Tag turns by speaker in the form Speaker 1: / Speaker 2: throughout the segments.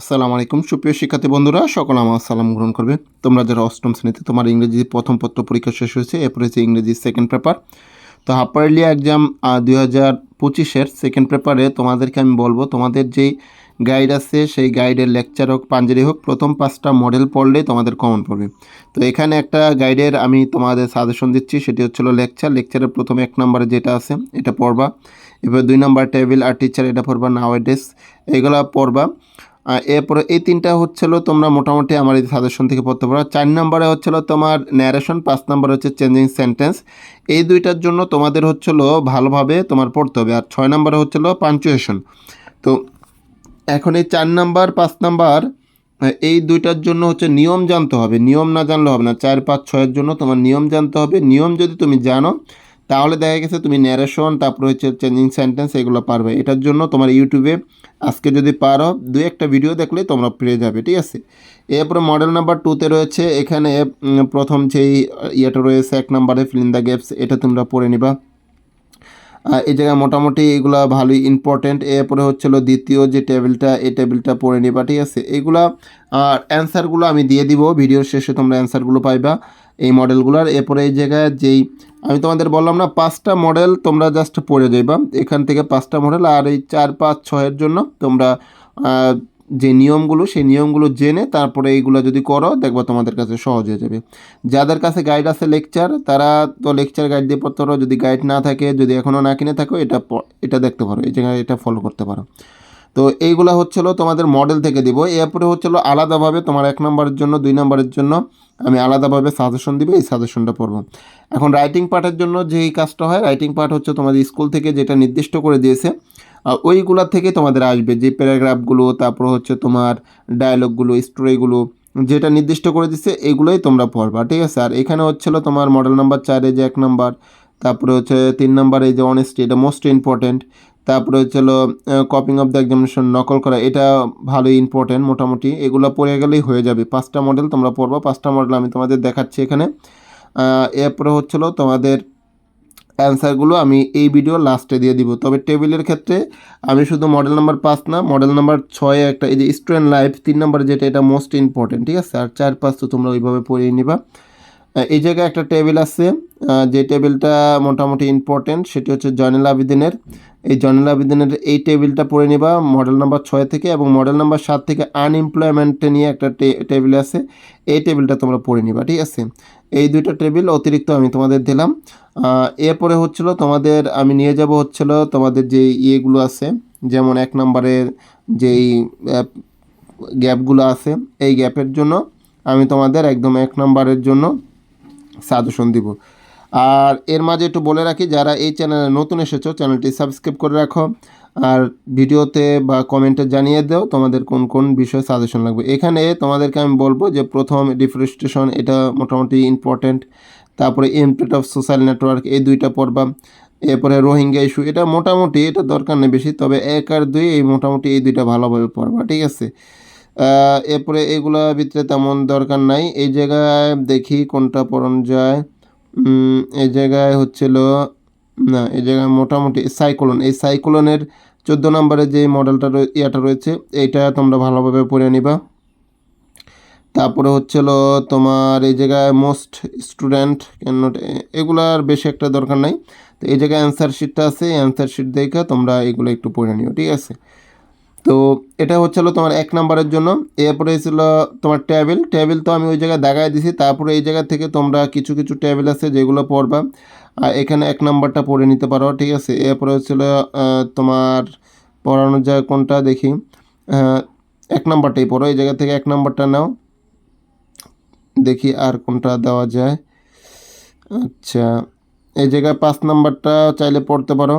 Speaker 1: আসসালামু আলাইকুম। সুপ্রিয় শিক্ষার্থী বন্ধুরা, সকল আমার সালাম গ্রহণ করবে। তোমরা যারা অষ্টম শ্রেণীতে, তোমার ইংরেজি প্রথম পত্র পরীক্ষা শেষ হয়েছে, এরপরে হচ্ছে ইংরেজি সেকেন্ড পেপার তো হাফারলি এক্সাম দুই হাজার পঁচিশের সেকেন্ড পেপারে তোমাদেরকে আমি বলব, তোমাদের যেই গাইড আছে, সেই গাইডের লেকচার হোক পাঞ্জারি হোক, প্রথম পাঁচটা মডেল পড়লেই তোমাদের কমন পড়বে। তো এখানে একটা গাইডের আমি তোমাদের সাজেশন দিচ্ছি, সেটি হচ্ছিল লেকচার লেকচারের প্রথম এক নম্বরে যেটা আছে, এটা পড়বা। এবার দুই নম্বর টেবিল আর টিচার এটা পড়বা নাও ডেস এগুলো পড়বা। এরপরে এই তিনটা হচ্ছিল তোমরা মোটামুটি আমার এই সাজেশন থেকে পড়তে পারো। চার নম্বরে হচ্ছিল তোমার ন্যারেশন পাঁচ নম্বর হচ্ছে চেঞ্জিং সেন্টেন্স এই দুইটার জন্য তোমাদের হচ্ছিল ভালোভাবে তোমার পড়তে হবে। আর ছয় নম্বরে হচ্ছিল পাঞ্চুয়েশন তো এখন এই চার নাম্বার, পাঁচ নাম্বার, এই দুইটার জন্য হচ্ছে নিয়ম জানতে হবে। নিয়ম না জানলে হবে না। চার, পাঁচ, ছয়ের জন্য তোমার নিয়ম জানতে হবে। নিয়ম যদি তুমি জানো তাহলে দেখা গেছে তুমি ন্যারেশন তারপরে হচ্ছে চেঞ্জিং সেন্টেন্স এগুলো পারবে। এটার জন্য তোমার ইউটিউবে আজকে যদি পারো দু একটা ভিডিও দেখলে তোমরা পেয়ে যাবে, ঠিক আছে? এরপরে মডেল নাম্বার টুতে রয়েছে, এখানে প্রথম যেই ইয়েটা রয়েছে, এক নাম্বারে ফিলিং দ্য গ্যাপস এটা তোমরা পড়ে নিবা। এই জায়গায় মোটামুটি এগুলা ভালোই ইম্পর্টেন্ট এরপরে হচ্ছিল দ্বিতীয় যে টেবিলটা এই টেবিলটা পড়ে নিবা, ঠিক আছে? এগুলা, আর অ্যান্সারগুলো আমি দিয়ে দিব। ভিডিওর শেষে তোমরা অ্যান্সারগুলো পাইবা এই মডেলগুলোর এরপরে এই জায়গায় যেই, আমি তোমাদের বললাম না, পাঁচটা মডেল তোমরা জাস্ট পড়ে যাইবা। এখান থেকে পাঁচটা মডেল আর এই চার, পাঁচ, ছয়ের জন্য তোমরা যে নিয়মগুলো, সেই নিয়মগুলো জেনে তারপরে এইগুলো যদি করো, দেখবা তোমাদের কাছে সহজ হয়ে যাবে। যাদের কাছে গাইড আছে লেকচার তারা তো লেকচার গাইড দিয়ে পড়তে পারো। যদি গাইড না থাকে, যদি এখনও না কিনে থাকো, এটা এটা দেখতে পারো। এই জায়গায় এটা ফলো করতে পারো। তো এইগুলো হচ্ছিল তোমাদের মডেল থেকে দিব। এরপরে হচ্ছিল আলাদাভাবে তোমার এক নম্বরের জন্য, দুই নম্বরের জন্য আমি আলাদাভাবে সাজেশন দিব, এই সাজেশনটা পড়ব। এখন রাইটিং পার্টের জন্য যেই কাজটা হয় রাইটিং পার্ট হচ্ছে তোমাদের স্কুল থেকে যেটা নির্দিষ্ট করে দিয়েছে ওইগুলা থেকে তোমাদের আসবে। যে প্যারাগ্রাফগুলো তারপর হচ্ছে তোমার ডায়লগগুলো স্টোরিগুলো যেটা নির্দিষ্ট করে দিচ্ছে এগুলোই তোমরা পড়বা, ঠিক আছে? আর এখানে হচ্ছিল তোমার মডেল নাম্বার চারে যে এক নাম্বার তারপরে হচ্ছে তিন নাম্বার এই যে অনেস্টি এটা মোস্ট ইম্পর্টেন্ট তারপরে হচ্ছিল কপিং অফ দ্য এক্সামিনেশন নকল করা, এটা ভালোই ইম্পর্টেন্ট মোটামুটি, এগুলো পড়ে গেলেই হয়ে যাবে। পাঁচটা মডেল তোমরা পড়বা, পাঁচটা মডেল আমি তোমাদের দেখাচ্ছি এখানে। এরপরে হচ্ছিল তোমাদের অ্যান্সারগুলো আমি এই ভিডিও লাস্টে দিয়ে দিব। তবে টেবিলের ক্ষেত্রে আমি শুধু মডেল নাম্বার পাঁচ না মডেল নাম্বার ছয়ে একটা এই যে স্টুডেন্ট লাইফ তিন নাম্বার যেটা, এটা মোস্ট ইম্পর্টেন্ট ঠিক আছে? আর চার, পাঁচ তো তোমরা ওইভাবে পড়িয়ে নিবা। এই জায়গায় একটা টেবিল আছে যে টেবিলটা মোটামুটি ইম্পর্টেন্ট সেটি হচ্ছে জয়নুল আবেদিনের। এই জয়নুল আবেদিনের এই টেবিলটা পড়ে নিবা মডেল নাম্বার ছয় থেকে এবং মডেল নাম্বার সাত থেকে আনএমপ্লয়মেন্টে নিয়ে একটা টেবিল আছে, এই টেবিলটা তোমরা পড়ে নিবা, ঠিক আছে? এই দুইটা টেবিল অতিরিক্ত আমি তোমাদের দিলাম। এরপরে হচ্ছিল তোমাদের, আমি নিয়ে যাব হচ্ছিল তোমাদের যে ইয়েগুলো আছে, যেমন এক নম্বরের যেই গ্যাপগুলো আছে, এই গ্যাপের জন্য আমি তোমাদের একদম এক নম্বরের জন্য সাজেশন দিব। আর এর মাঝে একটু বলে রাখি, যারা এই চ্যানেলে নতুন এসেছ, চ্যানেলটি সাবস্ক্রাইব করে রাখো। আর ভিডিওতে বা কমেন্টে জানিয়ে দাও তোমাদের কোন কোন বিষয়ে সাজেশন লাগবে। এখানে তোমাদেরকে আমি বলব যে প্রথম ডিফরেস্টেশন এটা মোটামুটি ইম্পর্ট্যান্ট তারপরে ইমপ্লেট অফ সোশ্যাল নেটওয়ার্ক এই দুইটা পড়বা, এরপরে রোহিঙ্গা ইস্যু এটা মোটামুটি এটা দরকার নেই বেশি, তবে এক আর দুই এই মোটামুটি এই দুইটা ভালোভাবে পড়বা, ঠিক আছে? এরপরে এগুলা ভিতরে তেমন দরকার নাই। এই জায়গায় দেখি কোনটা পড়ানো যায়। এই জায়গায় হচ্ছিল না, এই জায়গায় মোটামুটি সাইক্লোন। এই সাইক্লোনের চোদ্দ নম্বরে যে মডেলটা ইয়েটা রয়েছে, এইটা তোমরা ভালোভাবে পড়ে নিবা। তারপরে হচ্ছিল তোমার এই জায়গায় মোস্ট স্টুডেন্ট ক্যান নট এগুলার বেশি একটা দরকার নাই। তো এই জায়গায় অ্যান্সার শিটটা আছে অ্যান্সার শিট দেখে তোমরা এগুলো একটু পড়ে নিও, ঠিক আছে? তো এটা হচ্ছিল তোমার এক নম্বরের জন্য। এরপরে ছিল তোমার টেবিল টেবিল তো আমি ওই জায়গায় দাগায় দিছি, তারপরে এই জায়গা থেকে তোমরা কিছু কিছু টেবিল আছে যেগুলো পড়বা। এখানে এক নাম্বারটা পড়ে নিতে পারো, ঠিক আছে? এরপরে হচ্ছিল তোমার পড়ানো যায় কোনটা? দেখি। এক নাম্বারটাই পড়ো, এই জায়গা থেকে এক নাম্বারটা নাও। দেখি আর কোনটা দেওয়া যায়। আচ্ছা এই জায়গায় পাঁচ নাম্বারটা চাইলে পড়তে পারো।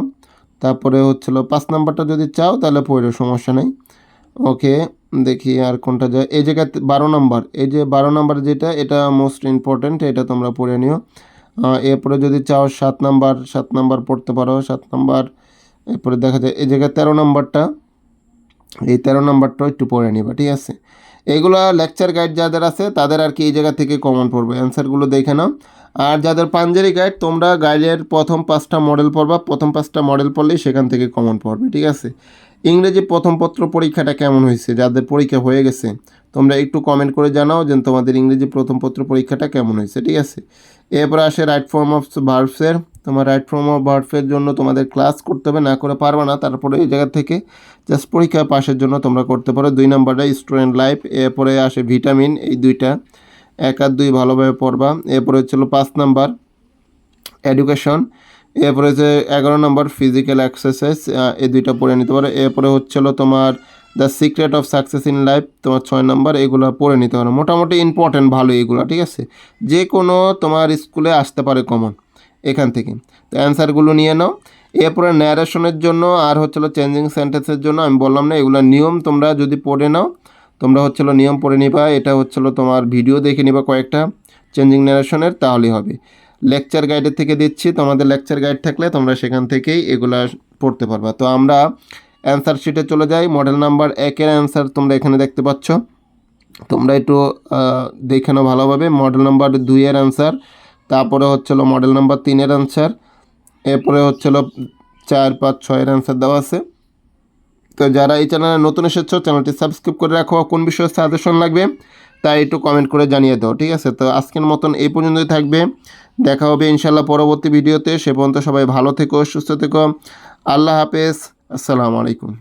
Speaker 1: তারপরে হচ্ছিল, পাঁচ নাম্বারটা যদি চাও তাহলে পড়ো, সমস্যা নেই। ওকে, দেখি আর কোনটা যায়। এই জায়গায় বারো নাম্বার, এই যে বারো নাম্বার যেটা, এটা মোস্ট ইম্পর্ট্যান্ট এটা তোমরা পড়ে নিও। এরপরে যদি চাও সাত নাম্বার সাত নাম্বার পড়তে পারো, সাত নাম্বার। এরপরে দেখা যায় এই জায়গায় তেরো নাম্বারটা, এই তেরো নাম্বারটাও একটু পড়ে নিবা, ঠিক আছে? এইগুলো লেকচার গাইড যাদের আছে, তাদের আর কি এই জায়গা থেকে কমন পড়বে। অ্যান্সারগুলো দেখে নাও। আর যাদের পাঞ্জারি গাইড তোমরা গাইডের প্রথম পাঁচটা মডেল পড়বা। প্রথম পাঁচটা মডেল পড়লেই সেখান থেকে কমন পড়বে, ঠিক আছে? ইংরেজি প্রথম পত্র পরীক্ষাটা কেমন হয়েছে? যাদের পরীক্ষা হয়ে গেছে, তোমরা একটু কমেন্ট করে জানাও যে তোমাদের ইংরেজি প্রথম পত্র পরীক্ষাটা কেমন হয়েছে, ঠিক আছে? এরপরে আসে রাইট ফর্ম অফ ভার্ভসের তোমার রাইট ফর্ম অফ ভার্ভসের জন্য তোমাদের ক্লাস করতে হবে, না করে পারবে না। তারপরে এই জায়গা থেকে জাস্ট পরীক্ষা পাশের জন্য তোমরা করতে পারো। দুই নাম্বারটা স্টুডেন্ট লাইফ এরপরে আসে ভিটামিন এই দুইটা। এক আর দুই ভালোভাবে পড়বা। এরপরে হচ্ছিল পাঁচ নাম্বার এডুকেশন এরপরে যে এগারো নম্বর ফিজিক্যাল এক্সারসাইজ এই দুইটা পড়ে নিতে পারো। এরপরে হচ্ছিল তোমার the secret of success in life তোমার ছয় নম্বর, এগুলো পড়ে নিতে পারো। মোটামুটি ইম্পর্টেন্ট ভালো এগুলো ঠিক আছে? যে কোনো তোমার স্কুলে আসতে পারে কমন এখান থেকে। তো অ্যান্সারগুলো নিয়ে নাও। এরপরে ন্যারেশনের জন্য আর হচ্ছিল চেঞ্জিং সেন্টেন্সের জন্য, আমি বললাম না, এগুলো নিয়ম তোমরা যদি পড়ে নাও তোমরা হচ্ছিল নিয়ম পড়ে নিবা, এটা হচ্ছিল তোমার ভিডিও দেখে নিবা কয়েকটা চেঞ্জিং ন্যারেশনের তাহলেই হবে। লেকচার গাইডের থেকে দিচ্ছি, তোমাদের লেকচার গাইড থাকলে তোমরা সেখান থেকেই এগুলা পড়তে পারবা। তো আমরা অ্যান্সার শিটে চলে যাই মডেল নাম্বার একের অ্যান্সার তোমরা এখানে দেখতে পাচ্ছ। তোমরা একটু দেখে নাও ভালোভাবে মডেল নাম্বার দুইয়ের অ্যান্সার তারপরে হচ্ছিল মডেল নাম্বার তিনের অ্যান্সার এরপরে হচ্ছিল চার, পাঁচ ছয়ের অ্যান্সার দেওয়া আছে। তো যারা এই চ্যানেলে নতুন এসেছ, চ্যানেলটি সাবস্ক্রাইব করে রাখো। কোন বিষয়ে সাজেশন লাগবে তা একটু কমেন্ট করে জানিয়ে দাও, ঠিক আছে? তো আজকের মতন এই পর্যন্তই থাকবে। দেখা হবে ইনশাল্লাহ পরবর্তী ভিডিওতে। সে পর্যন্ত সবাই ভালো থেকো, সুস্থ থেকো। আল্লাহ হাফেজ। আসসালামু আলাইকুম।